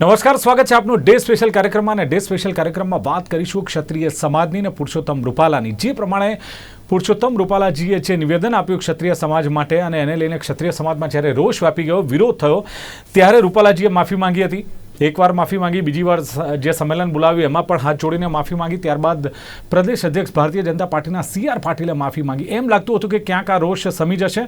નમસ્કાર, સ્વાગત છે આપનું ડે સ્પેશિયલ કાર્યક્રમમાં. અને ડે સ્પેશિયલ કાર્યક્રમમાં વાત કરીશું ક્ષત્રિય સમાજની અને પુરુષોત્તમ રૂપાલાની. જે પ્રમાણે પુરુષોત્તમ રૂપાલાજીએ જે નિવેદન આપ્યું ક્ષત્રિય સમાજ માટે, અને એને લઈને ક્ષત્રિય સમાજમાં જ્યારે રોષ વ્યાપી ગયો, વિરોધ થયો, ત્યારે રૂપાલાજીએ માફી માંગી હતી. એકવાર માફી માંગી, બીજી વાર જે સંમેલન બોલાવ્યું એમાં પણ હાથ જોડીને માફી માંગી. ત્યારબાદ પ્રદેશ અધ્યક્ષ ભારતીય જનતા પાર્ટીના સી આર પાટીલે માફી માંગી. એમ લાગતું હતું કે ક્યાંક આ રોષ સમી જશે,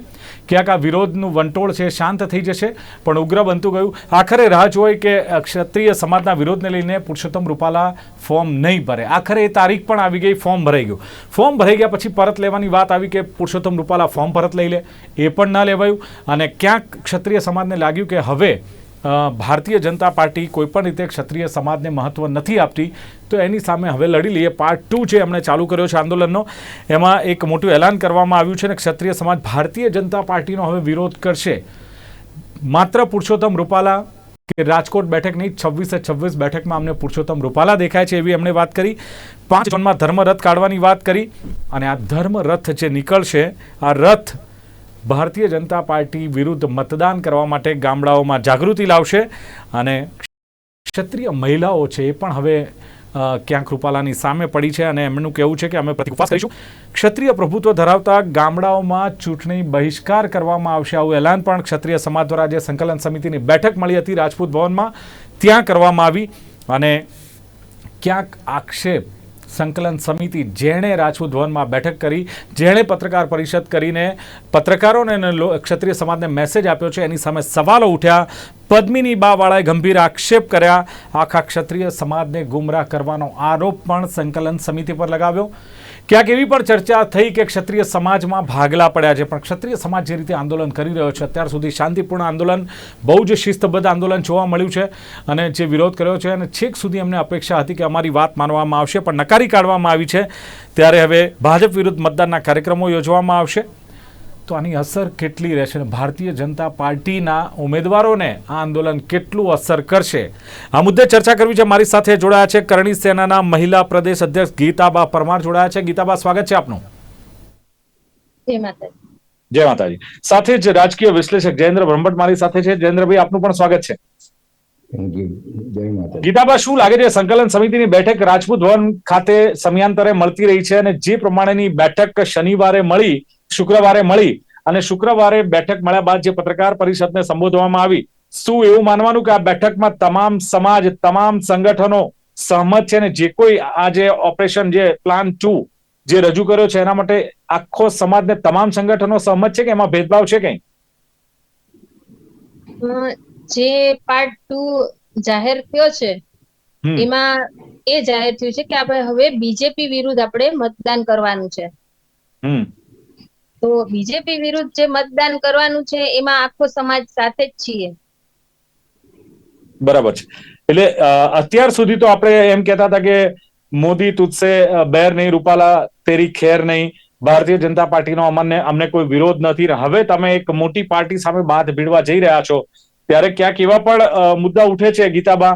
ક્યાંક આ વિરોધનું વંટોળ છે, શાંત થઈ જશે, પણ ઉગ્ર બનતું ગયું. આખરે રાહ જોઈ કે ક્ષત્રિય સમાજના વિરોધને લઈને પુરુષોત્તમ રૂપાલા ફોર્મ નહીં ભરે. આખરે એ તારીખ પણ આવી ગઈ, ફોર્મ ભરાઈ ગયું. ફોર્મ ભરાઈ ગયા પછી પરત લેવાની વાત આવી કે પુરુષોત્તમ રૂપાલા ફોર્મ પરત લઈ લે, એ પણ ન લેવાયું. અને ક્યાંક ક્ષત્રિય સમાજને લાગ્યું કે હવે ભારતીય જનતા પાર્ટી કોઈપણ રીતે ક્ષત્રિય સમાજને મહત્ત્વ નથી આપતી, તો એની સામે હવે લડી લઈએ. પાર્ટ ટુ છે એમણે ચાલુ કર્યો છે આંદોલનનો, એમાં એક મોટું એલાન કરવામાં આવ્યું છે અને ક્ષત્રિય સમાજ ભારતીય જનતા પાર્ટીનો હવે વિરોધ કરશે. માત્ર પુરુષોત્તમ રૂપાલા કે રાજકોટ બેઠક નહીં, છવ્વીસે છવ્વીસ બેઠકમાં અમને પુરુષોત્તમ રૂપાલા દેખાય છે એવી એમણે વાત કરી. પાંચ ઝોનમાં ધર્મરથ કાઢવાની વાત કરી અને આ ધર્મરથ જે નીકળશે, આ રથ ભારતીય જનતા પાર્ટી વિરુદ્ધ મતદાન કરવા માટે ગામડાઓમાં જાગૃતિ લાવશે અને ક્ષત્રિય મહિલાઓ છે એ પણ હવે ક્યાંક રૂપાલાની સામે પડી છે અને એમનું કહેવું છે કે અમે પ્રતિક ઉપવાસ કરીશું. ક્ષત્રિય પ્રભુત્વ ધરાવતા ગામડાઓમાં ચૂંટણી બહિષ્કાર કરવામાં આવશે. આવું એલાન પણ ક્ષત્રિય સમાજ દ્વારા જે સંકલન સમિતિની બેઠક મળી હતી. રાજપૂત ભવનમાં ત્યાં કરવામાં આવી અને ક્યાંક આક્ષેપ સંકલન સમિતિ જેણે રાજપૂત ભવનમાં બેઠક કરી, જેણે પત્રકાર પરિષદ કરીને પત્રકારોને ક્ષત્રિય સમાજને મેસેજ આપ્યો છે, એની સામે સવાલો ઉઠ્યા, પદ્મિની બાવાળાએ ગંભીર આક્ષેપ કર્યા, આખા ક્ષત્રિય સમાજને ગુમરાહ કરવાનો આરોપ પણ સંકલન સમિતિ પર લગાવ્યો. ક્યાંક એવી પણ ચર્ચા થઈ કે ક્ષત્રિય સમાજમાં ભાગલા પડ્યા છે. પણ ક્ષત્રિય સમાજ જે રીતે આંદોલન કરી રહ્યો છે, અત્યાર સુધી શાંતિપૂર્ણ આંદોલન, બહુ જ શિસ્તબદ્ધ આંદોલન જોવા મળ્યું છે અને જે વિરોધ કર્યો છે અને છેક સુધી એમને અપેક્ષા હતી કે અમારી વાત માનવામાં આવશે, પણ નકારી કાઢવામાં આવી છે. ત્યારે હવે ભાજપ વિરુદ્ધ મતદાનના કાર્યક્રમો યોજવામાં આવશે. તો આની અસર કેટલી રહેશે અને ભારતીય જનતા પાર્ટીના ઉમેદવારોને આ આંદોલન કેટલું અસર કરશે? આ મુદ્દે ચર્ચા કરવી છે મારી સાથે જોડાયા છે કરણી સેનાના મહિલા પ્રદેશ અધ્યક્ષ ગીતાબા પરમાર. જોડાયા છે. ગીતાબા સ્વાગત છે આપનું. જય માતાજી. જય માતાજી. સાથે જ રાજકીય વિશ્લેષક જયેન્દ્ર બ્રહ્મટ મારી સાથે છે. જયેન્દ્રભાઈ આપનું પણ સ્વાગત છે. થેન્ક યુ ગીતાબા શું લાગે છે સંકલન સમિતિની બેઠક રાજપૂત ભવન ખાતે સમયાંતરે મળતી રહી છે અને જે પ્રમાણેની બેઠક શનિવારે મળી શુક્રવારે મળી અને શુક્રવારે બેઠક મળ્યા બાદ જે પત્રકાર પરિષદને સંબોધવામાં આવી શું એવું માનવાનું કે આ બેઠકમાં તમામ સમાજ તમામ સંગઠનો સહમત છે અને જે કોઈ આ જે ઓપરેશન જે પ્લાન ટુ જે રજૂ કર્યો છે એના માટે આખો સમાજને તમામ સંગઠનો સહમત છે કે એમાં ભેદભાવ છે કઈ? જે પાર્ટ ટુ જાહેર થયો છે એમાં એ જાહેર થયું છે કે આપણે હવે બીજેપી વિરુદ્ધ આપણે મતદાન કરવાનું છે. તો બીજેપી વિરુદ્ધ જે મતદાન કરવાનું છે, એમાં આખો સમાજ સાથે જ છીએ. બરાબર છે. એટલે અત્યાર સુધી તો આપણે એમ કહેતા હતા કે મોદી તુજસે બેર નહીં, રૂપાલા તેરી ખેર નહીં. ભારતીય જનતા પાર્ટીનો અમને અમને કોઈ વિરોધ નથી. હવે તમે એક મોટી પાર્ટી સામે બાદ ભીડવા જઈ રહ્યા છો, ત્યારે ક્યાંક એવા પણ મુદ્દા ઉઠે છે, ગીતાબા,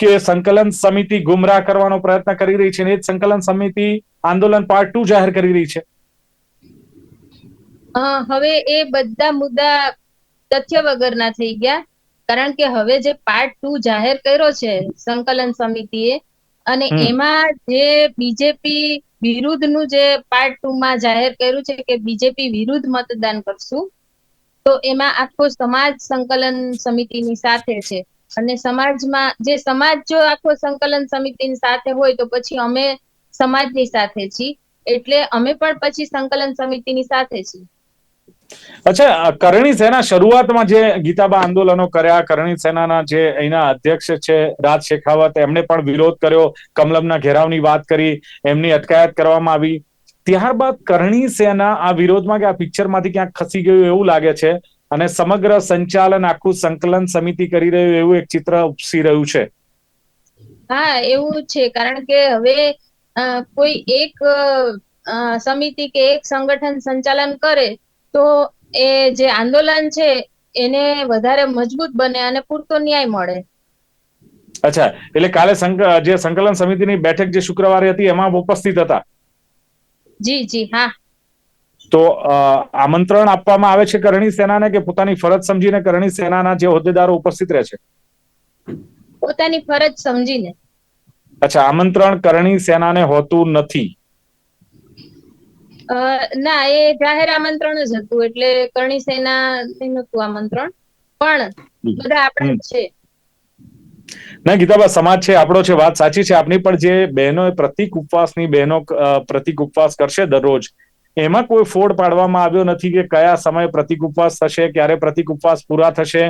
કે સંકલન સમિતિ ગુમરાહ કરવાનો પ્રયત્ન કરી રહી છે ને એ સંકલન સમિતિ આંદોલન પાર્ટ ટુ જાહેર કરી રહી છે. હવે એ બધા મુદ્દા તથ્ય વગરના થઈ ગયા. કારણ કે હવે જે પાર્ટ ટુ જાહેર કર્યો છે સંકલન સમિતિએ અને એમાં જે બીજેપી વિરુદ્ધનું જે પાર્ટ ટુ માં જાહેર કર્યું છે કે બીજેપી વિરુદ્ધ મતદાન કરશું તો એમાં આખો સમાજ સંકલન સમિતિની સાથે છે. અને સમાજમાં જે સમાજ જો આખો સંકલન સમિતિની સાથે હોય તો પછી અમે સમાજની સાથે છીએ. એટલે અમે પણ પછી સંકલન સમિતિની સાથે છીએ. અચ્છા કરણી સેના શરૂઆતમાં જે ગીતાબા આંદોલનો કર્યા, કરણી સેનાના જે અહીંના અધ્યક્ષ છે રાજ શેખાવત, એમણે પણ વિરોધ કર્યો, કમલમના ઘેરાવની વાત કરી, એમની અટકાયત કરવામાં આવી. ત્યારબાદ કરણી સેના આ વિરોધમાં કે આ પિક્ચરમાંથી ક્યાંક ખસી ગયું એવું લાગે છે અને સમગ્ર સંચાલન આખું સંકલન સમિતિ કરી રહ્યું એવું એક ચિત્ર ઉપસી રહ્યું છે. હા, એવું છે. કારણ કે હવે કોઈ એક સમિતિ કે એક સંગઠન સંચાલન કરે તો એ જે આંદોલન છે એને વધારે મજબૂત બને અને પૂરતો ન્યાય મળે. અચ્છા એટલે કાલે જે સંકલન સમિતિની બેઠક જે શુક્રવારે હતી એમાં ઉપસ્થિત હતા? જી જી હા. તો આમંત્રણ આપવામાં આવે છે કરણી સેનાને કે પોતાની ફરજ સમજીને કરણી સેનાના જે હોદ્દેદારો ઉપસ્થિત રહે છે? પોતાની ફરજ સમજીને. અચ્છા આમંત્રણ કરણી સેનાને હોતું નથી. ના એ જાહેર આમંત્રણ જ હતું એટલે કરણી સેના નતું આમંત્રણ. પણ બધા આપણે છે. ના ગીતાબા સમાજ છે આપણો છે વાત સાચી છે આપની પણ જે બહેનો પ્રતિક ઉપવાસની બહેનો પ્રતિક ઉપવાસ કરશે દરરોજ. એમાં કોઈ ફોડ પાડવામાં આવ્યો નથી કે કયા સમયે પ્રતિક ઉપવાસ થશે ક્યારે પ્રતિક ઉપવાસ પૂરા થશે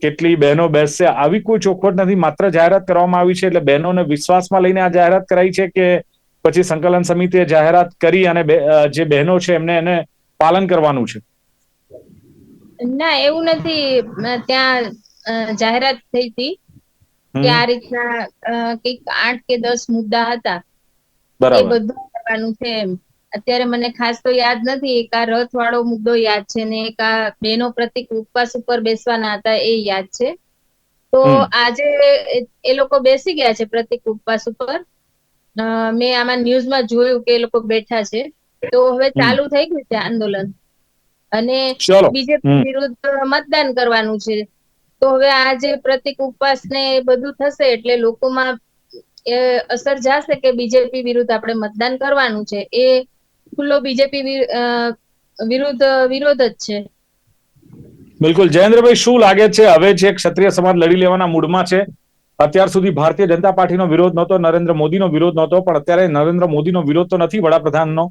કેટલી બહેનો બેસશે આવી કોઈ ચોખવટ નથી. માત્ર જાહેરાત કરવામાં આવી છે એટલે બહેનોને વિશ્વાસમાં લઈને આ જાહેરાત કરાઈ છે કે પછી સંકલન સમિતિએ જાહેરાત કરી અને જે બહેનો છે એમને એને પાલન કરવાનું છે. ના એવું નથી. ત્યાં જાહેરાત થઈ હતી કે આ રીતના કંઈક આઠ કે દસ મુદ્દા હતા. એ બધું કરવાનું છે એમ. અત્યારે મને ખાસ તો યાદ નથી. એક આ રથ વાળો મુદ્દો યાદ છે ને એક આ બેનો પ્રતિક ઉપવાસ ઉપર બેસવાના હતા એ યાદ છે. તો આજે એ- લોકો બેસી ગયા છે પ્રતિક ઉપવાસ ઉપર. મેં આમાં ન્યૂઝમાં જોયું કે એ લોકો બેઠા છે. તો હવે ચાલુ થઈ ગયું છે આંદોલન. અને બીજેપી વિરુદ્ધ મતદાન કરવાનું છે. તો હવે આ જે પ્રતિક ઉપવાસ ને બધું થશે એટલે લોકોમાં એ અસર જાશે કે બીજેપી વિરુદ્ધ આપણે મતદાન કરવાનું છે. એ ખુલ્લો બીજેપી વિરુદ્ધ વિરોધ જ છે. બિલકુલ. જયેન્દ્રભાઈ શું લાગે છે? હવે જે ક્ષત્રિય સમાજ લડી લેવાના મૂડમાં છે. અત્યાર સુધી ભારતીય જનતા પાર્ટીનો વિરોધ નહોતો, નરેન્દ્ર મોદીનો વિરોધ નહોતો, પણ અત્યારે નરેન્દ્ર મોદીનો વિરોધ તો નથી વડાપ્રધાનનો.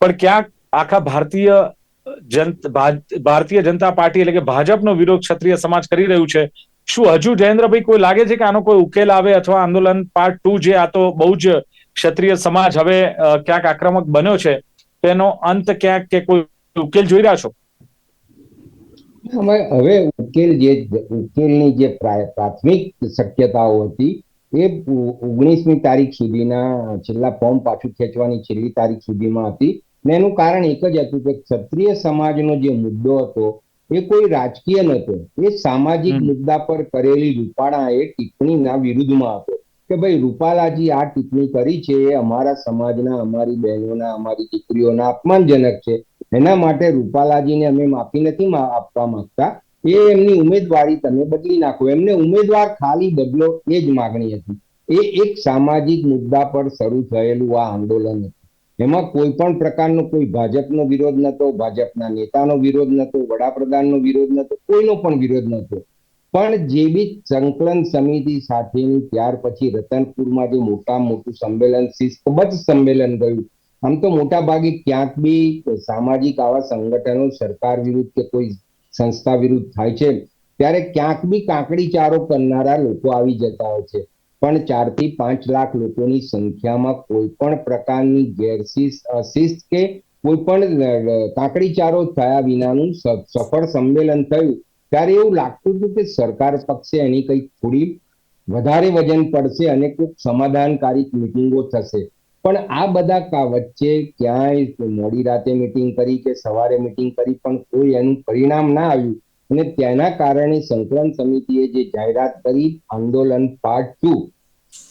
પણ ક્યાંક આખા ભારતીય ભારતીય જનતા પાર્ટી એટલે કે ભાજપનો વિરોધ ક્ષત્રિય સમાજ કરી રહ્યું છે. શું હજુ જયેન્દ્રભાઈ કોઈ લાગે છે કે આનો કોઈ ઉકેલ આવે અથવા આંદોલન પાર્ટ ટુ જે આ તો બહુ જ ક્ષત્રિય સમાજ હવે ક્યાંક આક્રમક બન્યો છે, તેનો અંત ક્યાંક કે કોઈ ઉકેલ જોઈ રહ્યા છો? હવે ઉકેલ જે ઉકેલની જે પ્રાથમિક શક્યતાઓ હતી એ ઓગણીસમી તારીખ સુધીના છેલ્લા ફોર્મ પાછું ખેંચવાની છેલ્લી તારીખ સુધીમાં હતી. ને એનું કારણ એક જ હતું કે ક્ષત્રિય સમાજનો જે મુદ્દો હતો એ કોઈ રાજકીય નહોતો. એ સામાજિક મુદ્દા પર કરેલી રૂપાળા એ ટિપ્પણીના વિરુદ્ધમાં હતો કે ભાઈ રૂપાલાજી આ ટિપ્પણી કરી છે એ અમારા સમાજના અમારી બહેનોના અમારી દીકરીઓના અપમાનજનક છે. એના માટે રૂપાલાજીને અમે માફી નથી આપવા માંગતા. એ એમની ઉમેદવારી તમે બદલી નાખો. એમને ઉમેદવાર ખાલી બદલો એ જ માગણી હતી. એ એક સામાજિક મુદ્દા પર શરૂ થયેલું આ આંદોલન હતું. એમાં કોઈ પણ પ્રકારનો કોઈ ભાજપનો વિરોધ નતો ભાજપના નેતાનો વિરોધ નતો વડાપ્રધાનનો વિરોધ નતો કોઈનો પણ વિરોધ નતો પણ જે બી સંકલન સમિતિ સાથેની ત્યાર પછી રતનપુરમાં જે મોટા મોટું સંમેલન, શિસ્તબદ્ધ સંમેલન ગયું આમ તો મોટા ભાગે ક્યાંક બી સામાજિક આવા સંગઠનો સરકાર વિરુદ્ધ કે કોઈ સંસ્થા વિરુદ્ધ થાય છે, ત્યારે ક્યાંક બી કાંકડી ચારો કરનારા લોકો આવી જતા હોય છે. પણ ચારથી પાંચ લાખ લોકોની સંખ્યામાં કોઈ પણ પ્રકારની ગેરશિસ્ત, અશિસ્ત કે કોઈ પણ કાંકડી ચારો થયા વિનાનું સફળ સંમેલન થયું, ત્યારે એવું લાગતું હતું કે સરકાર પક્ષે એની કંઈક થોડી વધારે વજન પડશે અને કોઈક સમાધાનકારી મિટિંગો થશે. પણ આ બધા વચ્ચે ક્યાંય મોડી રાતે મિટિંગ કરી કે સવારે મિટિંગ કરી પણ કોઈ એનું પરિણામ ના આવ્યું. અને તેના કારણે સંકલન સમિતિએ જે જાહેરાત કરી, આંદોલન પાર્ટ ટુ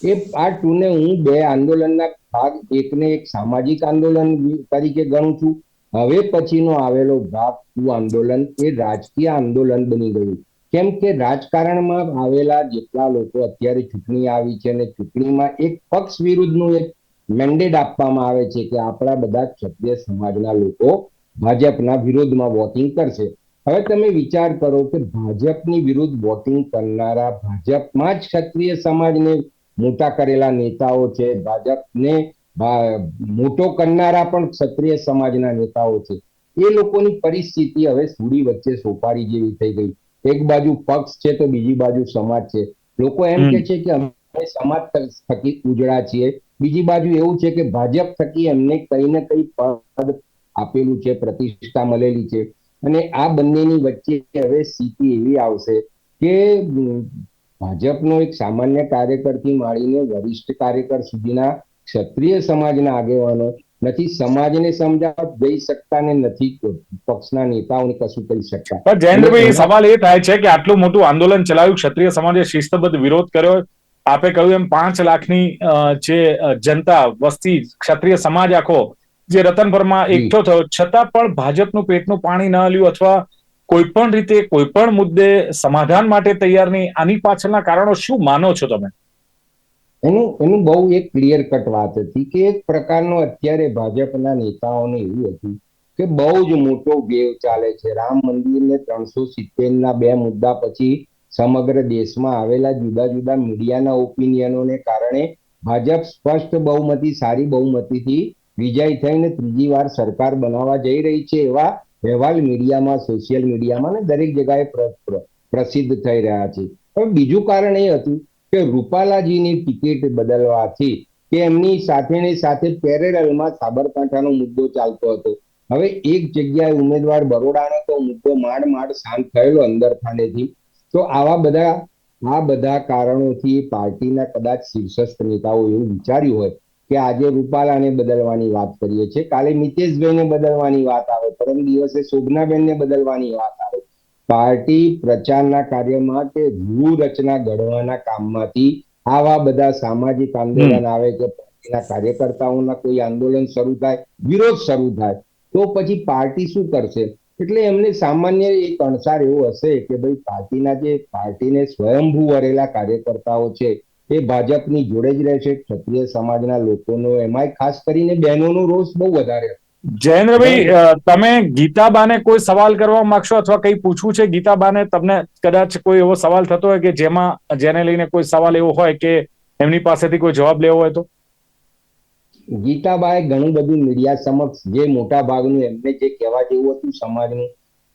એ પાર્ટ ટુ ને હું બે આંદોલનના ભાગ એકને એક સામાજિક આંદોલન તરીકે ગણું છું. હવે પછીનો આવેલો ભાગ ટુ આંદોલન એ રાજકીય આંદોલન બની ગયું. કેમ કે રાજકારણમાં આવેલા જેટલા લોકો અત્યારે ચૂંટણી આવી છે અને ચૂંટણીમાં એક પક્ષ વિરુદ્ધનું એક મેન્ડેટ આપવામાં આવે છે કે આપણા બધા ક્ષત્રિય સમાજના લોકો ભાજપના વિરોધમાં વોટિંગ કરશે. હવે તમે વિચાર કરો કે ભાજપની વિરુદ્ધ વોટિંગ કરનારા ભાજપમાં જ ક્ષત્રિય સમાજને મોટા કરેલા નેતાઓ છે ભાજપને મોટો કરનારા પણ ક્ષત્રિય સમાજના નેતાઓ છે. એ લોકોની પરિસ્થિતિ હવે સુડી વચ્ચે સોપારી જેવી થઈ ગઈ. એક બાજુ પક્ષ છે તો બીજી બાજુ સમાજ છે. લોકો એમ કે છે કે અમે સમાજ થકી ઉજળા છીએ. બીજી બાજુ એવું છે કે ભાજપ થકી એમને કઈ ને કઈ પદ આપેલું છે પ્રતિષ્ઠા મળેલી છે. અને આ બંનેની વચ્ચે હવે સ્થિતિ એવી આવશે કે ભાજપનો એક સામાન્ય કાર્યકરથી માંડીને વરિષ્ઠ કાર્યકર સુધીના ક્ષત્રિય સમાજના આગેવાનો નથી સમાજને સમજાવવા જઈ શકતા ને નથી પક્ષના નેતાઓને કશું કરી શકતા. પણ જયેન્દ્રભાઈ સવાલ એ થાય છે કે આટલું મોટું આંદોલન ચલાવ્યું ક્ષત્રિય સમાજે શિસ્તબદ્ધ વિરોધ કર્યો આપે કહ્યું એમ પાંચ લાખની જે જનતા વસ્તી ક્ષત્રિય સમાજ આખો જે રતનપરમાં એકઠો થયો. છતાં પણ ભાજપનું પેટનું પાણી ન હલ્યું અથવા કોઈ પણ રીતે કોઈ પણ મુદ્દે સમાધાન માટે તૈયાર નહીં આની પાછળના કારણો શું માનો છો તમે? એનું એનું બહુ એક ક્લિયર કટ વાત હતી કે એક પ્રકારનો અત્યારે ભાજપના નેતાઓને એવું હતું કે બહુ જ મોટો વેવ ચાલે છે. રામ મંદિરને ત્રણસો સિત્તેર ના બે મુદ્દા પછી સમગ્ર દેશમાં આવેલા જુદા જુદા મીડિયાના ઓપિનિયનોને કારણે ભાજપ સ્પષ્ટ બહુમતી, સારી બહુમતીથી વિજય થઈને ત્રીજી વાર સરકાર બનાવવા જઈ રહી છે એવા અહેવાલ મીડિયામાં, સોશિયલ મીડિયામાં ને દરેક પ્ર- પ્રસિદ્ધ થઈ રહ્યા છે. પણ બીજું કારણ એ હતું કે રૂપાલાજીની ટિકિટ બદલવાથી કે એમની સાથેની સાથે પેરેરલમાં સાબરકાંઠાનો મુદ્દો ચાલતો હતો. હવે એક જગ્યાએ ઉમેદવાર બરોડાનો તો મુદ્દો માંડ માંડ શાંત થયેલો અંદર ખાનેથી તો આવા બધા આ બધા કારણોથી પાર્ટીના કદાચ શીર્ષસ્થ નેતાઓ એવું વિચાર્યું હોય કે આજે રૂપાલાને બદલવાની વાત કરીએ છીએ કાલે મિતેશભાઈને બદલવાની વાત આવે પરમ દિવસે શોભનાબેનને બદલવાની વાત આવે. પાર્ટી પ્રચારના કાર્યમાં કે વ્યૂહરચના ઘડવાના કામમાંથી આવા બધા સામાજિક આંદોલન આવે કે પાર્ટીના કાર્યકર્તાઓના કોઈ આંદોલન શરૂ થાય વિરોધ શરૂ થાય તો પછી પાર્ટી શું કરશે? એટલે એમને સામાન્ય એક અણસાર એવો હશે કે ભાઈ પાર્ટીના જે પાર્ટીને સ્વયંભૂ વરેલા કાર્યકર્તાઓ છે, એ ભાજપની જોડે જ રહેશે. ક્ષત્રિય સમાજના લોકોનો એમાંય ખાસ કરીને બહેનોનો રોષ બહુ વધારે. જયેન્દ્રભાઈ તમે ગીતાબાને કોઈ સવાલ કરવા માંગશો અથવા કંઈ પૂછવું છે? ગીતાબાને તમને કદાચ કોઈ એવો સવાલ થતો હોય કે જેમાં, જેને લઈને કોઈ સવાલ એવો હોય કે એમની પાસેથી કોઈ જવાબ લેવો હોય તો? ગીતાબાએ ઘણું બધું મીડિયા સમક્ષ જે મોટા ભાગનું એમને જે કહેવા જેવું હતું સમાજનું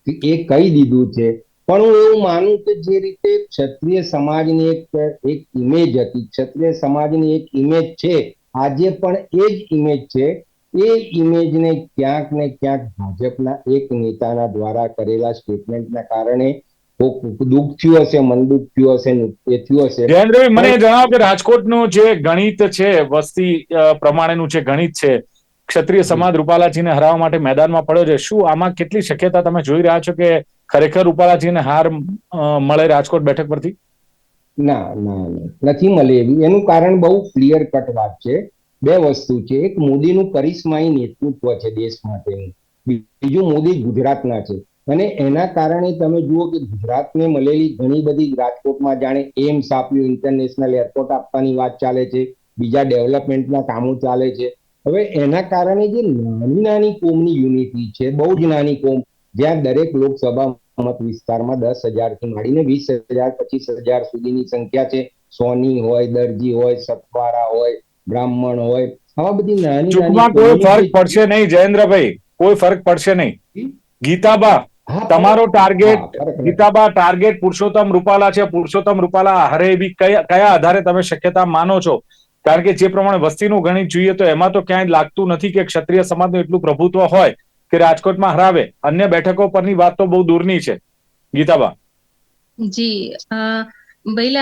એ કહી દીધું છે. પણ હું એવું માનું કે જે રીતે ક્ષત્રિય સમાજની એક એક ઇમેજ હતી, ક્ષત્રિય સમાજની એક ઇમેજ છે, આજે પણ એ જ ઇમેજ છે. એ ઇમેજને ક્યાંક ને ક્યાંક ભાજપના એક નેતાના દ્વારા કરેલા સ્ટેટમેન્ટના કારણે દુઃખ થયું હશે મન દુઃખ થયું હશે એ થયું હશે. જયેન્દ્રભાઈ મને જણાવો કે રાજકોટનું જે ગણિત છે વસ્તી પ્રમાણેનું જે ગણિત છે ક્ષત્રિય સમાજ રૂપાલાજીને હરાવવા માટે મેદાનમાં પડ્યો છે શું આમાં કેટલી શક્યતા તમે જોઈ રહ્યા છો કે ખરેખર રૂપાલાજીને હાર મળે રાજકોટ બેઠક પરથી? ના ના ના, નથી મળે એવી. એનું કારણ બહુ ક્લિયર કટ વાત છે. બે વસ્તુ છે. એક મોદીનું કરિશ્માઈ નેતૃત્વ છે દેશ માટેનું. બીજું મોદી ગુજરાતના છે. અને એના કારણે તમે જુઓ કે ગુજરાતને મળેલી ઘણી બધી રાજકોટમાં જાણે એમ્સ આપ્યું ઇન્ટરનેશનલ એરપોર્ટ આપવાની વાત ચાલે છે બીજા ડેવલપમેન્ટના કામો ચાલે છે. હવે એના કારણે જે નાની નાની કોમની યુનિટી છે બહુ જ નાની કોમ જ્યાં દરેક લોકસભા મત વિસ્તારમાં દસ હજારથી માંડીને વીસ હજાર પચીસ હજાર સુધીની સંખ્યા છે. સોની હોય દરજી હોય સતવારા હોય બ્રાહ્મણ હોય આવા બધી નાની કોઈ ફરક પડશે નહીં જયેન્દ્રભાઈ. કોઈ ફરક પડશે નહીં. ગીતાબા તમારો ટાર્ગેટ ગીતાબા ટાર્ગેટ પુરુષોત્તમ રૂપાલા છે. પુરુષોત્તમ રૂપાલા હરે એવી કયા કયા આધારે તમે શક્યતા માનો છો? કારણ કે જે પ્રમાણે વસ્તીનું ગણિત જોઈએ તો એમાં તો ક્યાંય લાગતું નથી કે ક્ષત્રિય સમાજનું એટલું પ્રભુત્વ હોય કે રાજકોટમાં હરાવે. અન્ય બેઠકો પરની વાત તો બહુ દૂરની છે. ગીતાબા. જી અ,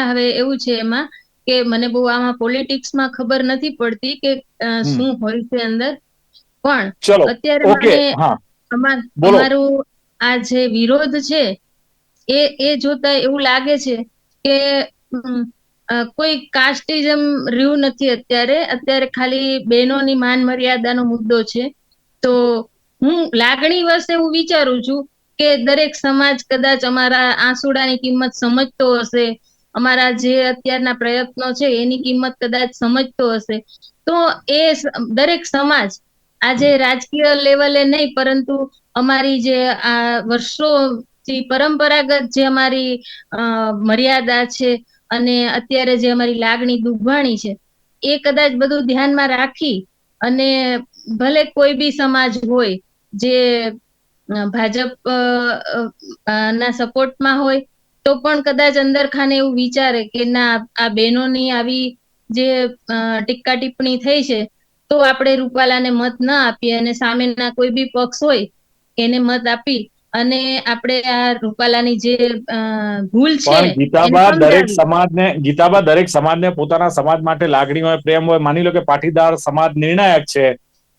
હવે એવું છે એમાં કે મને બહુ આમાં પોલિટિક્સમાં ખબર નથી પડતી કે શું હોય છે અંદર. પણ ચલો અત્યારે બોલો. અમારું આ જે વિરોધ છે, એ એ જોતા એવું લાગે છે કે કોઈ કાસ્ટિઝમ રહ્યું નથી અત્યારે. અત્યારે ખાલી બહેનોની માન મર્યાદાનો મુદ્દો છે. તો હું લાગણી વર્ષે એવું વિચારું છું કે દરેક સમાજ કદાચ અમારા આંસુડાની કિંમત સમજતો હશે. અમારા જે અત્યારના પ્રયત્નો છે એની કિંમત કદાચ સમજતો હશે. તો એ દરેક સમાજ આજે રાજકીય લેવલે નહીં પરંતુ અમારી જે આ વર્ષોથી પરંપરાગત જે અમારી મર્યાદા છે અને અત્યારે જે અમારી લાગણી દુભાણી છે એ કદાચ બધું ધ્યાનમાં રાખી અને ભલે કોઈ બી સમાજ હોય જે ભાજપ ના સપોર્ટમાં હોય તો પણ કદાચ અંદર ખાને એવું વિચારે કે ના આ બહેનોની આવી જે અ, ટીક્કા ટિપ્પણી થઈ છે તો આપણે રૂપાલાને મત ના આપીએ અને સામેના કોઈ બી પક્ષ હોય એને મત આપી અને આપણે આ રૂપાલાની જે ભૂલ છે ગીતાબા દરેક સમાજને ગીતાબા દરેક સમાજને પોતાના સમાજ માટે લાગણી હોય પ્રેમ હોય માની લો કે પાટીદાર સમાજ નિર્ણાયક છે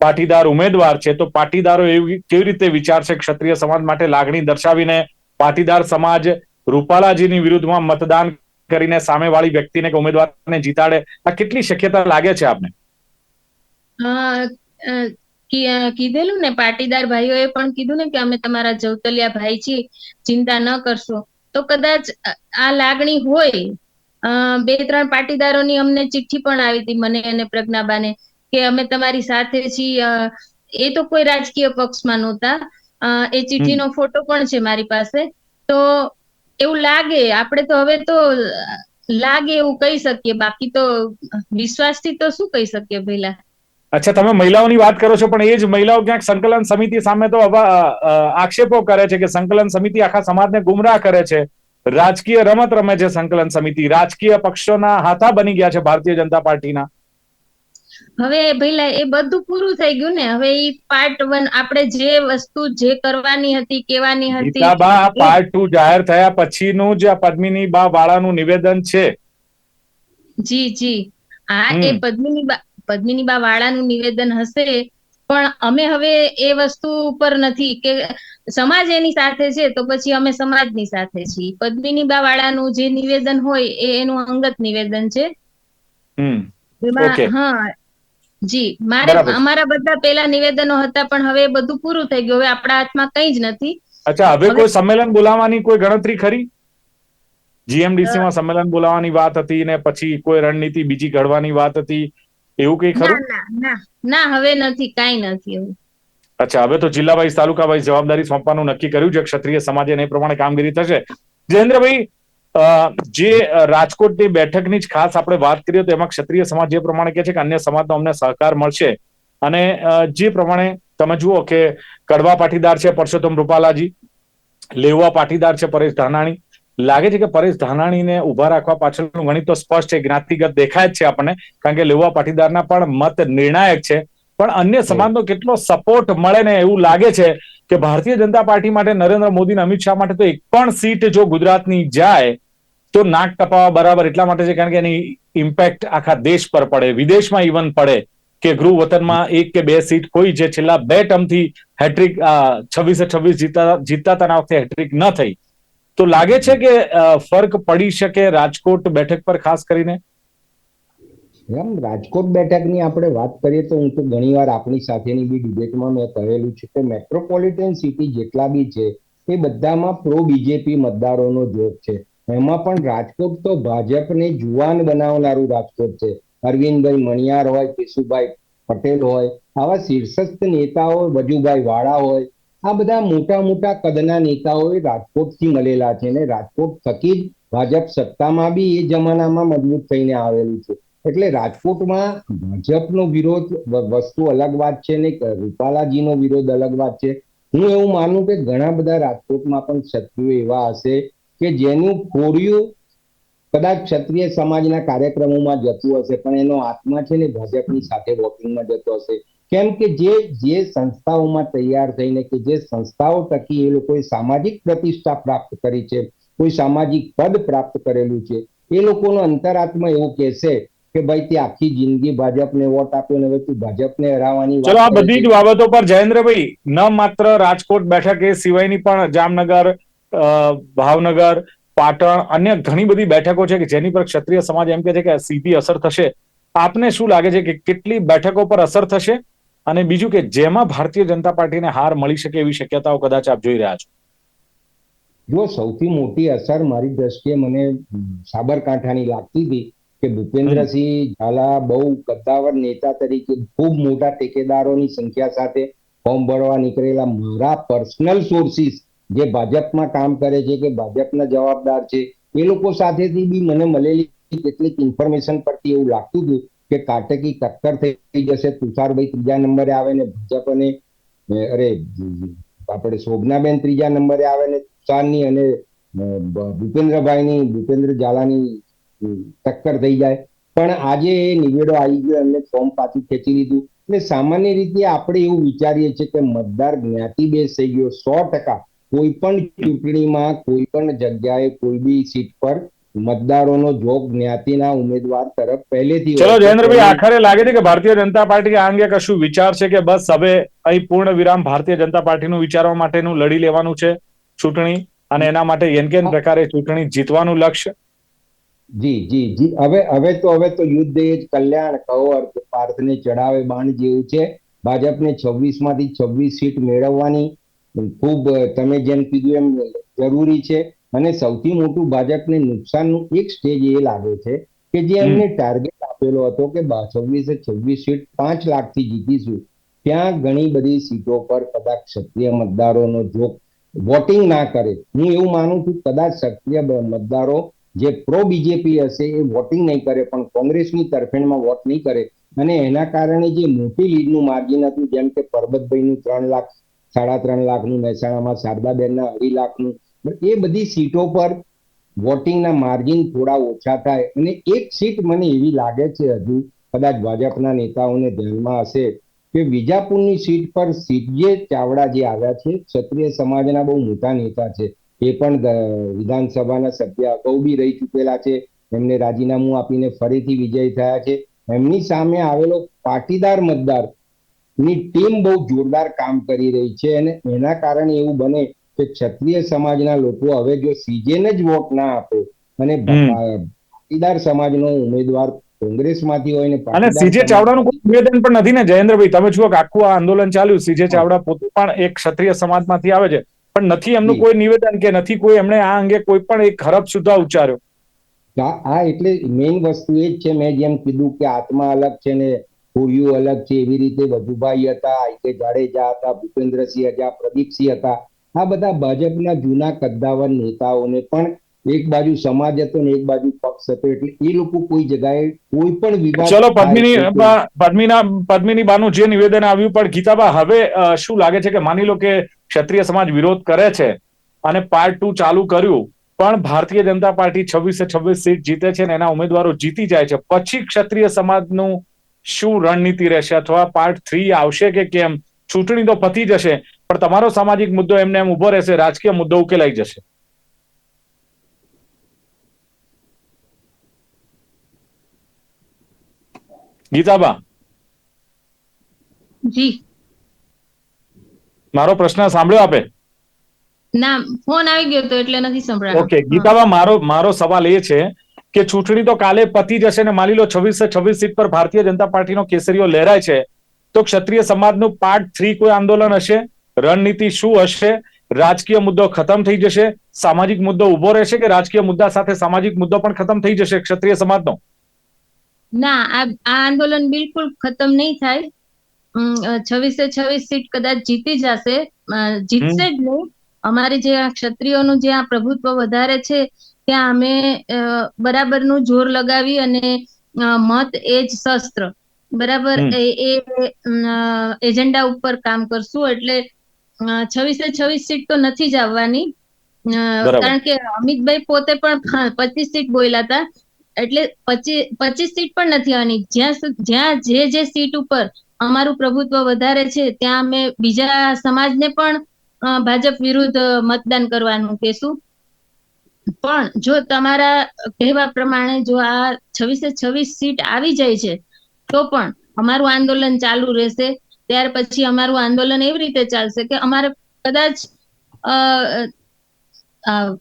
પાટીદાર ઉમેદવાર છે તો પાટીદારો એવી કેવી રીતે વિચારશે ક્ષત્રિય સમાજ માટે લાગણી દર્શાવીને પાટીદાર સમાજ રૂપાલાજીની વિરુદ્ધમાં મતદાન કરીને સામેવાળી વ્યક્તિને કે ઉમેદવારને જીતાડે? આ કેટલી શક્યતા લાગે છે આપને? અ, કી- કીધેલું ને પાટીદાર ભાઈઓએ પણ કીધું ને કે અમે તમારા જવતલિયા ભાઈ છીએ ચિંતા ન કરશો. તો કદાચ આ લાગણી હોય બે ત્રણ પાટીદારોની અમને ચિઠ્ઠી પણ આવી હતી મને અને પ્રજ્ઞાબાને કે અમે તમારી સાથે છીએ એ તો કોઈ રાજકીય પક્ષમાં નહોતા. એ ચિઠ્ઠીનો ફોટો પણ છે મારી પાસે. તો એવું લાગે આપણે તો હવે તો લાગે એવું કહી શકીએ બાકી તો વિશ્વાસથી તો શું કહી શકીએ પહેલા અચ્છા તમે મહિલાઓની વાત કરો છો પણ એ જ મહિલાઓ ક્યાંક સંકલન સમિતિ સામે તો આક્ષેપો કરે છે કે સંકલન સમિતિ આખા સમાજને ગુમરાહ કરે છે. રાજકીય રમત રમે છે સંકલન સમિતિ. રાજકીય પક્ષોના હાથા બની ગયા છે ભારતીય જનતા પાર્ટીના. હવે ભાઈ એ બધું પૂરું થઈ ગયું ને? હવે ઈ પાર્ટ વન આપણે જે વસ્તુ જે કરવાની હતી કેવાની હતી. પાર્ટ ટુ જાહેર થયા પછીનું જ આ પદ્મિની બા વાળાનું નિવેદન છે. જી જી. હા એ પદ્મિની બા પદ્મિની બા વાળાનું નિવેદન હશે પણ અમે હવે એ વસ્તુ ઉપર નથી કે સમાજ એની સાથે છે તો પછી અમે સમાજની સાથે છીએ. પદ્મિનીબા વાળાનું જે નિવેદન હોય એ એનું અંગત નિવેદન છે. હા જી મારે અમારા બધા પેલા નિવેદનો હતા પણ હવે એ બધું પૂરું થઈ ગયું. હવે આપણા હાથમાં કઈ જ નથી. અચ્છા હવે- કોઈ સંમેલન બોલાવવાની કોઈ ગણતરી ખરી? જીએમડીસી માં સંમેલન બોલાવવાની વાત હતી ને પછી કોઈ રણનીતિ બીજી ઘડવાની વાત હતી? એવું કઈ ખરું? ના હવે નથી કઈ નથી એવું. અચ્છા હવે તો જિલ્લા વાઇઝ તાલુકા વાઇઝ જવાબદારી સોંપવાનું નક્કી કર્યું છે. ક્ષત્રિય સમાજે એ પ્રમાણે કામગીરી થશે. જયેન્દ્રભાઈ જે રાજકોટની બેઠકની જ ખાસ આપણે વાત કરીએ તો એમાં ક્ષત્રિય સમાજ જે પ્રમાણે કહે છે કે અન્ય સમાજનો અમને સહકાર મળશે. અને જે પ્રમાણે તમે જુઓ કે કડવા પાટીદાર છે પરસોત્તમ રૂપાલાજી લેવા પાટીદાર છે પરેશ ધાનાણી લાગે છે કે પરેશ ધાનાણીને ઊભા રાખવા પાછળનું ગણિત તો સ્પષ્ટ છે, જ્ઞાતિગત દેખાય જ છે આપણને, કારણ કે લેવા પાટીદારના પણ મત નિર્ણાયક છે. પણ અન્ય સમાજનો કેટલો સપોર્ટ મળે ને એવું લાગે છે કે ભારતીય જનતા પાર્ટી માટે નરેન્દ્ર મોદી અમિત શાહ માટે તો એક પણ સીટ જો ગુજરાતની જાય, તો નાક કપાવા બરાબર એટલા માટે છે, કારણ કે એની ઇમ્પેક્ટ આખા દેશ પર પડે, વિદેશમાં ઇવન પડે કે ગૃહ વતનમાં એક કે બે સીટ કોઈ જે છેલ્લા બે ટર્મથી હેટ્રિક છવ્વીસે છવ્વીસ જીતતા જીતતા તેના વખતે હેટ્રિક ન થઈ. તો લાગે છે કે ફરક પડી શકે રાજકોટ બેઠક પર ખાસ કરીને? એમ રાજકોટ બેઠકની આપણે વાત કરીએ તો હું તો ઘણીવાર આપણી સાથેની બી ડિબેટમાં મેં કહેલું છે કે મેટ્રોપોલિટન સિટી જેટલા બી છે, એ બધામાં પ્રો બીજેપી મતદારોનો જોગ છે. એમાં પણ રાજકોટ તો ભાજપને જુવાન બનાવનારું રાજકોટ છે. અરવિંદભાઈ મણિયાર હોય, કેશુભાઈ પટેલ હોય, આવા શીર્ષસ્થ નેતાઓ, વજુભાઈ વાળા હોય આ બધા મોટા મોટા કદના નેતાઓ એ રાજકોટથી મળેલા છે ને રાજકોટ થકી જ ભાજપ સત્તામાં બી એ જમાનામાં મજબૂત થઈને આવેલું છે. એટલે રાજકોટમાં ભાજપનો વિરોધ વસ્તુ અલગ વાત છે ને રૂપાલાજીનો વિરોધ અલગ વાત છે. હું એવું માનું કે ઘણા બધા રાજકોટમાં પણ ક્ષત્રિયો એવા હશે કે જેનું ખોડિયું કદાચ ક્ષત્રિય સમાજના કાર્યક્રમોમાં જતું હશે, પણ એનો આત્મા છે ને ભાજપની સાથે વોટિંગમાં જતો હશે. કેમ કે જે જે સંસ્થાઓમાં તૈયાર થઈને કે જે સંસ્થાઓ થકી એ લોકોએ સામાજિક પ્રતિષ્ઠા પ્રાપ્ત કરી છે કોઈ સામાજિક પદ પ્રાપ્ત કરેલું છે એ લોકોનો અંતરાત્મા એવું કહેશે કે ભાઈ તે આખી જિંદગી ભાજપને વોટ આપ્યો ને હવે તું ભાજપને હરાવવાની ચલો આ બધી જ બાબતો પર જયેન્દ્રભાઈ ન માત્ર રાજકોટ બેઠક એ સિવાયની પણ જામનગર ભાવનગર પાટણ અન્ય ઘણી બધી બેઠકો છે કે જેની પર ક્ષત્રિય સમાજ એમ કે છે કે સીધી અસર થશે. આપને શું લાગે છે કે કેટલી બેઠકો પર અસર થશે? અને બીજું કે જેમાં ભારતીય જનતા પાર્ટીને હાર મળી શકે એવી શક્યતાઓ કદાચ આપ જોઈ રહ્યા છો? જો સૌથી મોટી અસર મારી દ્રષ્ટિએ મને સાબરકાંઠાની લાગતી હતી કે ભૂપેન્દ્રસિંહ ઝાલા બહુ કદ્દાવર નેતા તરીકે ખૂબ મોટા ટેકેદારોની સંખ્યા સાથે ફોર્મ ભરવા નીકળેલા મારા પર્સનલ સોર્સિસ જે ભાજપમાં કામ કરે છે કે ભાજપના જવાબદાર છે, એ લોકો સાથેથી બી મને મળેલી કેટલીક ઇન્ફોર્મેશન પરથી એવું લાગતું હતું કે કાટકી ટક્કર થઈ જશે તુષારભાઈ ત્રીજા નંબરે આવે ને ભાજપ અને અરે, આપણે શોભનાબેન ત્રીજા નંબરે આવે ને તુષારની અને ભૂપેન્દ્રભાઈની, ભૂપેન્દ્ર ઝાલાની ટક્કર થઈ જાય. પણ આજે એ નિવેડો આવી ગયો, એમને ફોર્મ પાછું ખેંચી લીધું. એટલે સામાન્ય રીતે આપણે એવું વિચારીએ છીએ કે મતદાર જ્ઞાતિ બેસ થઈ ગયો, સો ટકા. કોઈ પણ ચૂંટણીમાં કોઈ પણ જગ્યાએ કોઈ બી સીટ પર મતદારોનો જોગ જ્ઞાતિના ઉમેદવાર તરફ પહેલેથી ચલો જયેન્દ્રભાઈ આખરે લાગે છે કે ભારતીય જનતા પાર્ટી આ અંગે કશું વિચારશે કે બસ હવે અહીં પૂર્ણ વિરામ ભારતીય જનતા પાર્ટીનું વિચારવા માટેનું લડી લેવાનું છે ચૂંટણી અને એના માટે એનકેન પ્રકારે ચૂંટણી જીતવાનું લક્ષ્ય? જી જી જી. હવે હવે તો હવે તો યુદ્ધ એ જ કલ્યાણ કહો અર્થ પાર્થને ચડાવે બાણ જેવું છે. ભાજપને છવ્વીસમાંથી છવ્વીસ સીટ મેળવવાની ખૂબ તમે જેમ કીધું એમ જરૂરી છે. અને સૌથી મોટું ભાજપને નુકસાનનું એક સ્ટેજ એ લાગે છે કે જે એમને ટાર્ગેટ આપેલો હતો કે છવ્વીસે છવ્વીસ સીટ પાંચ લાખથી જીતીશું. ત્યાં ઘણી બધી સીટો પર કદાચ ક્ષત્રિય મતદારોનો જો વોટિંગ ના કરે. હું એવું માનું છું કદાચ ક્ષત્રિય મતદારો જે પ્રો બીજેપી હશે એ વોટિંગ નહીં કરે પણ કોંગ્રેસની તરફેણમાં વોટ નહીં કરે. અને એના કારણે જે મોટી લીડનું માર્જિન હતું જેમ કે પરબતભાઈનું ત્રણ લાખ સાડા ત્રણ લાખનું મહેસાણામાં શારદાબેનના અઢી લાખનું એ બધી સીટો પર વોટિંગના માર્જિન થોડા ઓછા થાય અને એક સીટ મને એવી લાગે છે હજુ, કદાચ ભાજપના નેતાઓને ધ્યાનમાં હશે, કે વિજાપુરની સીટ પર સીજે ચાવડા જે આવ્યા છે, ક્ષત્રિય સમાજના બહુ મોટા નેતા છે, એ પણ વિધાનસભાના સભ્ય અગાઉ બી રહી ચૂકેલા છે, એમને રાજીનામું આપીને ફરીથી વિજય થયા છે, એમની સામે આવેલો પાટીદાર મતદારની ટીમ બહુ જોરદાર કામ કરી રહી છે અને એના કારણે એવું બને કે ક્ષત્રિય સમાજના લોકો હવે જો સીજેને જ વોટ ના આપે અને પાટીદાર સમાજનો ઉમેદવાર કોંગ્રેસમાંથી હોય ને અને સીજે ચાવડાનું કોઈ નિવેદન પણ નથી ને જયેન્દ્રભાઈ તમે જુઓ કે આખું આ આંદોલન ચાલ્યું સીજે ચાવડા પોતે પણ એક ક્ષત્રિય સમાજમાંથી આવે છે પણ નથી એમનું કોઈ નિવેદન કે નથી કોઈ એમણે આ અંગે કોઈ પણ એક હરફ સુધા ઉચ્ચાર્યો. હા, એટલે મેઇન વસ્તુ એ જ છે મેં જેમ કીધું કે આત્મા અલગ છે ને કોળિયું અલગ છે એવી રીતે વજુભાઈ હતા આઈ કે જાડેજા હતા ભૂપેન્દ્રસિંહ હતા પ્રદીપસિંહ હતા આ બધા ભાજપના જૂના કદ્દાવર નેતાઓને પણ એક બાજુ સમાજ હતો ને એક બાજુ પક્ષ હતો એટલે એ લોકો કોઈ જગાએ કોઈ પણ વિવાદ ચલો પદ્મિની પદ્મિના પદ્મિની બાનું જે નિવેદન આવ્યું પણ ગીતાબા હવે શું લાગે છે કે માની લો કે ક્ષત્રિય સમાજ વિરોધ કરે છે અને પાર્ટ ટુ ચાલુ કર્યું પણ ભારતીય જનતા પાર્ટી છવ્વીસે છવ્વીસ સીટ જીતે છે ને એના ઉમેદવારો જીતી જાય છે પછી ક્ષત્રિય સમાજનું શું રણનીતિ રહેશે? અથવા પાર્ટ થ્રી આવશે કે કેમ? ચૂંટણી તો પતી જશે. પણ તમારો સામાજિક મુદ્દો એમને એમ ઊભો રહેશે રાજકીય મુદ્દો ઉકેલાઈ જશે. ગીતાબા. જી. મારો પ્રશ્ન સાંભળ્યો આપે? ના ફોન આવી ગયો તો એટલે નથી સંભળાયો. ઓકે ગીતાબા મારો મારો સવાલ એ છે કે ચૂંટણી તો કાલે પતી જશે ને માની લો છવ્વીસ છવ્વીસ સીટ પર ભારતીય જનતા પાર્ટીનો કેસરીઓ લહેરાય છે તો ક્ષત્રિય સમાજનું પાર્ટ થ્રી કોઈ આંદોલન હશે? રણનીતિ શું હશે? રાજકીય મુદ્દો ખતમ થઈ જશે સામાજિક મુદ્દો ઊભો રહેશે કે રાજકીય મુદ્દા સાથે સામાજિક મુદ્દો પણ ખતમ થઈ જશે ક્ષત્રિય સમાજનો? ના આ આંદોલન બિલકુલ ખતમ નહીં થાય. છવ્વીસે છવ્વીસ સીટ કદાચ જીતી જશે. જીતશે જ નહીં. અમારી જે આ ક્ષત્રિયોનું જે આ પ્રભુત્વ વધારે છે ત્યાં અમે બરાબરનું જોર લગાવી અને મત એ જ શસ્ત્ર. બરાબર? એ એજન્ડા ઉપર કામ કરશું એટલે છવ્વીસે છવ્વીસ સીટ તો નથી જ આવવાની. અ, કારણ કે અમિતભાઈ પોતે પણ પચીસ સીટ બોલ્યા હતા. એટલે પચીસ સીટ પણ નથી આવવાની. જ્યાં જ્યાં જે જે સીટ ઉપર અમારું પ્રભુત્વ વધારે છે ત્યાં અમે બીજા સમાજને પણ ભાજપ વિરુદ્ધ મતદાન કરવાનું કહેશું. પણ જો તમારા કહેવા પ્રમાણે જો આ છવ્વીસે છવ્વીસ સીટ આવી જાય છે તો પણ અમારું આંદોલન ચાલુ રહેશે. ત્યાર પછી અમારું આંદોલન એવી રીતે ચાલશે કે અમારે કદાચ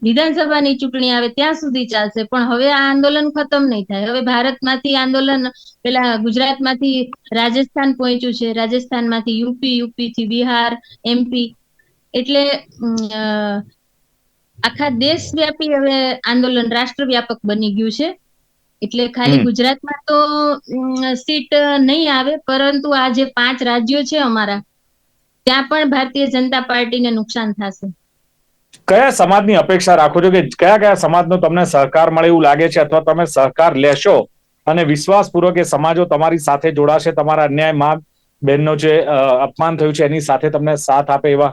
વિધાનસભાની ચૂંટણી આવે ત્યાં સુધી ચાલશે, પણ હવે આ આંદોલન ખતમ નહીં થાય. હવે ભારતમાંથી આંદોલન, પેલા ગુજરાતમાંથી રાજસ્થાન પહોંચ્યું છે, રાજસ્થાનમાંથી યુપી યુપી થી બિહાર, એમપી, એટલે આખા દેશ દેશવ્યાપી હવે આંદોલન રાષ્ટ્રવ્યાપક બની ગયું છે. એટલે ખાલી ગુજરાતમાં તો સીટ નહીં આવે પરંતુ આ જે પાંચ રાજ્યો છે અમારા ત્યાં પણ ભારતીય જનતા પાર્ટીને નુકસાન થશે. કયા સમાજની અપેક્ષા રાખો છો કે કયા કયા સમાજનો તમને સહકાર મળે એવું લાગે છે અથવા તમે સહકાર લેશો? અને વિશ્વાસપૂર્વક એ સમાજો તમારી સાથે જોડાશે તમારા અન્યાયમાં બહેનનો જે અપમાન થયું છે એની સાથે તમને સાથ આપે એવા?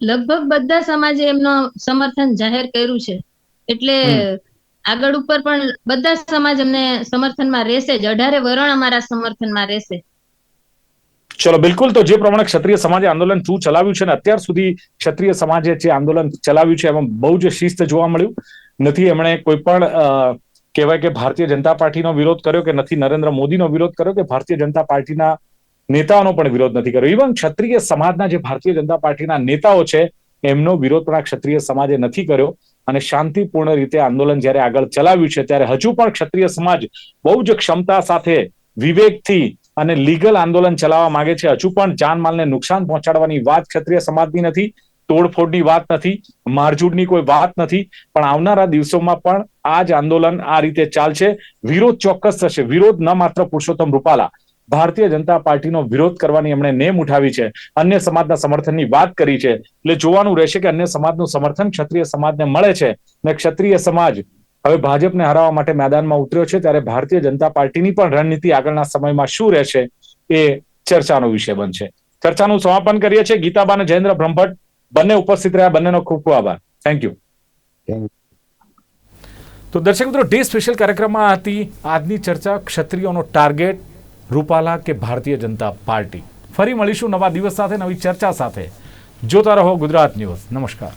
લગભગ બધા સમાજે એમનો સમર્થન જાહેર કર્યું છે. એટલે. આગળ ઉપર પણ બધા સમાજ અમને સમર્થનમાં રહેશે જ. અઢારે વરણ અમારા સમર્થનમાં રહેશે. ચલો, બિલકુલ તો જે પ્રમાણે ક્ષત્રિય સમાજે આંદોલન શું ચલાવ્યું છે અને અત્યાર સુધી ક્ષત્રિય સમાજે જે આંદોલન ચલાવ્યું છે, એમાં બહુ જ શિસ્ત જોવા મળ્યું. નથી એમણે કોઈ પણ કહેવાય કે ભારતીય જનતા પાર્ટીનો વિરોધ કર્યો કે નથી નરેન્દ્ર મોદીનો વિરોધ કર્યો કે ભારતીય જનતા પાર્ટીના નેતાઓનો પણ વિરોધ નથી કર્યો. ઇવન ક્ષત્રિય સમાજના જે ભારતીય જનતા પાર્ટીના નેતાઓ છે એમનો વિરોધ પણ આ ક્ષત્રિય સમાજે નથી કર્યો અને શાંતિપૂર્ણ રીતે આંદોલન જ્યારે આગળ ચલાવ્યું છે, ત્યારે હજુ પણ ક્ષત્રિય સમાજ બહુ જ ક્ષમતા સાથે વિવેકથી અને લીગલ આંદોલન ચલાવવા માંગે છે. હજુ પણ જાનમાલને નુકસાન પહોંચાડવાની વાત ક્ષત્રિય સમાજની નથી, તોડફોડની વાત નથી, મારઝૂડની કોઈ વાત નથી, પણ આવનારા દિવસોમાં પણ આ જ આંદોલન આ રીતે ચાલશે. વિરોધ ચોક્કસ થશે. વિરોધ ન માત્ર પુરુષોત્તમ રૂપાલા ભારતીય જનતા પાર્ટીનો વિરોધ કરવાની એમણે નેમ ઉઠાવી છે. અન્ય સમાજના સમર્થનની વાત કરી છે. એટલે જોવાનું રહેશે કે અન્ય સમાજનું સમર્થન ક્ષત્રિય સમાજને મળે છે ને ક્ષત્રિય સમાજ હવે ભાજપને હરાવવા માટે મેદાનમાં ઉતર્યો છે ત્યારે ભારતીય જનતા પાર્ટીની પણ રણનીતિ આગળના સમયમાં શું રહેશે એ ચર્ચાનો વિષય બનશે. ચર્ચાનું સમાપન કરીએ છીએ. ગીતાબા અને જયેન્દ્ર બ્રહ્મભટ્ટ બંને ઉપસ્થિત રહ્યા. બંનેનો ખૂબ ખૂબ આભાર. થેન્ક યુ તો દર્શક મિત્રો ડે સ્પેશિયલ કાર્યક્રમમાં હતી આજની ચર્ચા ક્ષત્રિયોનો ટાર્ગેટ રૂપાલા કે ભારતીય જનતા પાર્ટી. ફરી મળીશું નવા દિવસ સાથે, નવી ચર્ચા સાથે. જોતા રહો ગુજરાત ન્યૂઝ. નમસ્કાર.